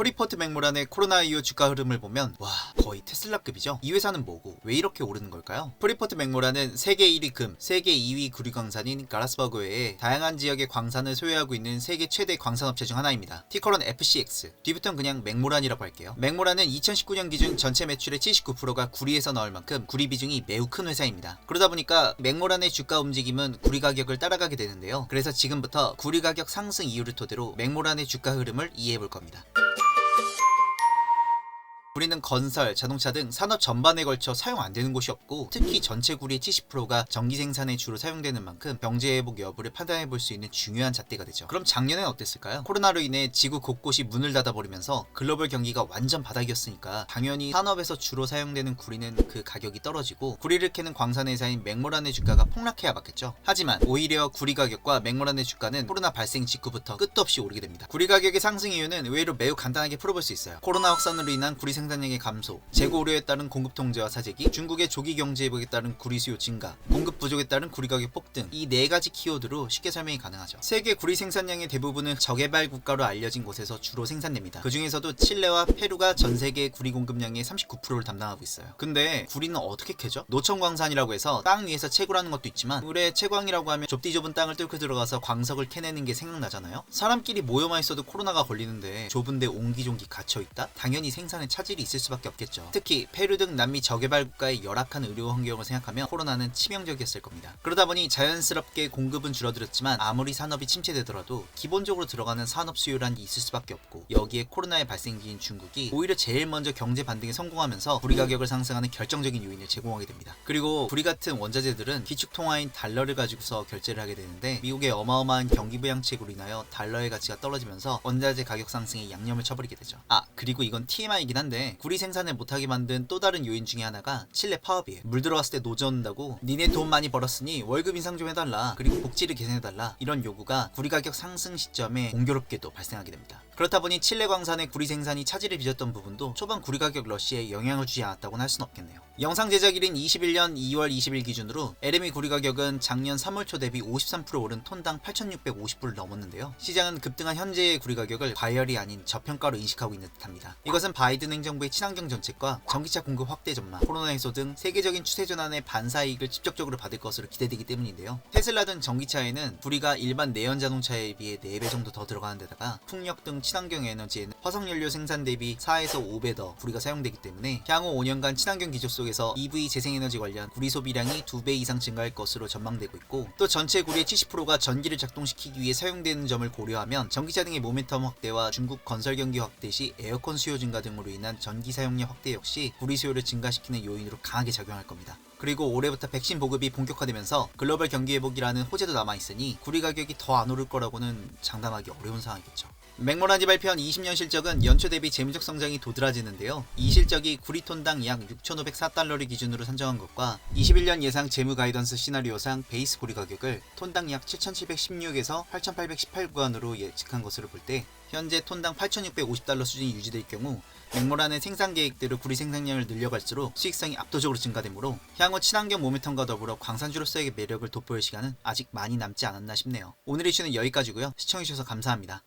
프리포트 맥모란의 코로나 이후 주가 흐름을 보면 와 거의 테슬라급이죠. 이 회사는 뭐고 왜 이렇게 오르는 걸까요? 프리포트 맥모란은 세계 1위 금, 세계 2위 구리 광산인 가라스버그 외에 다양한 지역의 광산을 소유하고 있는 세계 최대 광산업체 중 하나입니다. 티커론 FCX. 뒤부터는 그냥 맥모란이라고 할게요. 맥모란은 2019년 기준 전체 매출의 79%가 구리에서 나올 만큼 구리 비중이 매우 큰 회사입니다. 그러다 보니까 맥모란의 주가 움직임은 구리 가격을 따라가게 되는데요. 그래서 지금부터 구리 가격 상승 이유를 토대로 맥모란의 주가 흐름을 이해해 볼 겁니다. 구리는 건설, 자동차 등 산업 전반에 걸쳐 사용 안 되는 곳이 없고 특히 전체 구리의 70%가 전기 생산에 주로 사용되는 만큼 경제 회복 여부를 판단해 볼 수 있는 중요한 잣대가 되죠. 그럼 작년엔 어땠을까요? 코로나로 인해 지구 곳곳이 문을 닫아 버리면서 글로벌 경기가 완전 바닥이었으니까 당연히 산업에서 주로 사용되는 구리는 그 가격이 떨어지고 구리를 캐는 광산 회사인 맥모란의 주가가 폭락해야 맞겠죠. 하지만 오히려 구리 가격과 맥모란의 주가는 코로나 발생 직후부터 끝도 없이 오르게 됩니다. 구리 가격의 상승 이유는 의외로 매우 간단하게 풀어볼 수 있어요. 코로나 확산으로 인한 구리 생산량의 감소, 재고 우려에 따른 공급 통제와 사재기, 중국의 조기 경제 회복에 따른 구리 수요 증가, 공급 부족에 따른 구리 가격 폭등 이 네 가지 키워드로 쉽게 설명이 가능하죠. 세계 구리 생산량의 대부분은 저개발 국가로 알려진 곳에서 주로 생산됩니다. 그 중에서도 칠레와 페루가 전 세계 구리 공급량의 39%를 담당하고 있어요. 근데 구리는 어떻게 캐죠? 노천광산이라고 해서 땅 위에서 채굴하는 것도 있지만 물에 채광이라고 하면 좁디 좁은 땅을 뚫고 들어가서 광석을 캐내는 게 생각나잖아요. 사람끼리 모여만 있어도 코로나가 걸리는데 좁은데 옹기종기 갇혀 있다? 당연히 생산에 차 질이 있을 수밖에 없겠죠. 특히 페루 등 남미 저개발 국가의 열악한 의료 환경을 생각하면 코로나는 치명적이었을 겁니다. 그러다 보니 자연스럽게 공급은 줄어들었지만 아무리 산업이 침체되더라도 기본적으로 들어가는 산업 수요란 게 있을 수밖에 없고 여기에 코로나의 발생지인 중국이 오히려 제일 먼저 경제 반등에 성공하면서 구리 가격을 상승하는 결정적인 요인을 제공하게 됩니다. 그리고 구리 같은 원자재들은 기축 통화인 달러를 가지고서 결제를 하게 되는데 미국의 어마어마한 경기 부양책으로 인하여 달러의 가치가 떨어지면서 원자재 가격 상승에 양념을 쳐버리게 되죠. 아 그리고 이건 TMI이긴 한데 구리 생산을 못하게 만든 또 다른 요인 중에 하나가 칠레 파업이에요. 물 들어왔을 때 노져온다고 니네 돈 많이 벌었으니 월급 인상 좀 해달라 그리고 복지를 개선해달라 이런 요구가 구리 가격 상승 시점에 공교롭게도 발생하게 됩니다. 그렇다 보니 칠레 광산의 구리 생산이 차질을 빚었던 부분도 초반 구리 가격 러시에 영향을 주지 않았다고는 할 수는 없겠네요. 영상 제작일인 21년 2월 20일 기준으로 LME 구리 가격은 작년 3월 초 대비 53% 오른 톤당 8,650불을 넘었는데요. 시장은 급등한 현재의 구리 가격을 과열이 아닌 저평가로 인식하고 있는 듯합니다. 이것은 바이든 행정 부의 친환경 정책과 전기차 공급 확대 전망, 코로나 해소 등 세계적인 추세 전환의 반사 이익을 직접적으로 받을 것으로 기대되기 때문인데요. 테슬라 등 전기차에는 구리가 일반 내연 자동차에 비해 4배 정도 더 들어가는 데다가 풍력 등 친환경 에너지에는 화석연료 생산 대비 4에서 5배 더 구리가 사용되기 때문에 향후 5년간 친환경 기조 속에서 EV 재생에너지 관련 구리 소비량이 2배 이상 증가할 것으로 전망되고 있고 또 전체 구리의 70%가 전기를 작동시키기 위해 사용되는 점을 고려하면 전기차 등의 모멘텀 확대와 중국 건설 경기 확대 시 에어컨 수요 증가 등으로 인한 전기 사용량 확대 역시 구리 수요를 증가시키는 요인으로 강하게 작용할 겁니다. 그리고 올해부터 백신 보급이 본격화되면서 글로벌 경기 회복이라는 호재도 남아있으니 구리 가격이 더 안 오를 거라고는 장담하기 어려운 상황이겠죠. 맥모란이 발표한 20년 실적은 연초 대비 재무적 성장이 도드라지는데요. 이 실적이 구리톤당 약 6,504달러를 기준으로 산정한 것과 21년 예상 재무 가이던스 시나리오상 베이스 구리 가격을 톤당 약 7,716에서 8,818 구간으로 예측한 것으로 볼 때 현재 톤당 8,650달러 수준이 유지될 경우 맥모란의 생산 계획대로 구리 생산량을 늘려갈수록 수익성이 압도적으로 증가되므로 향후 친환경 모멘텀과 더불어 광산주로서의 매력을 돋보일 시간은 아직 많이 남지 않았나 싶네요. 오늘 이슈는 여기까지고요. 시청해주셔서 감사합니다.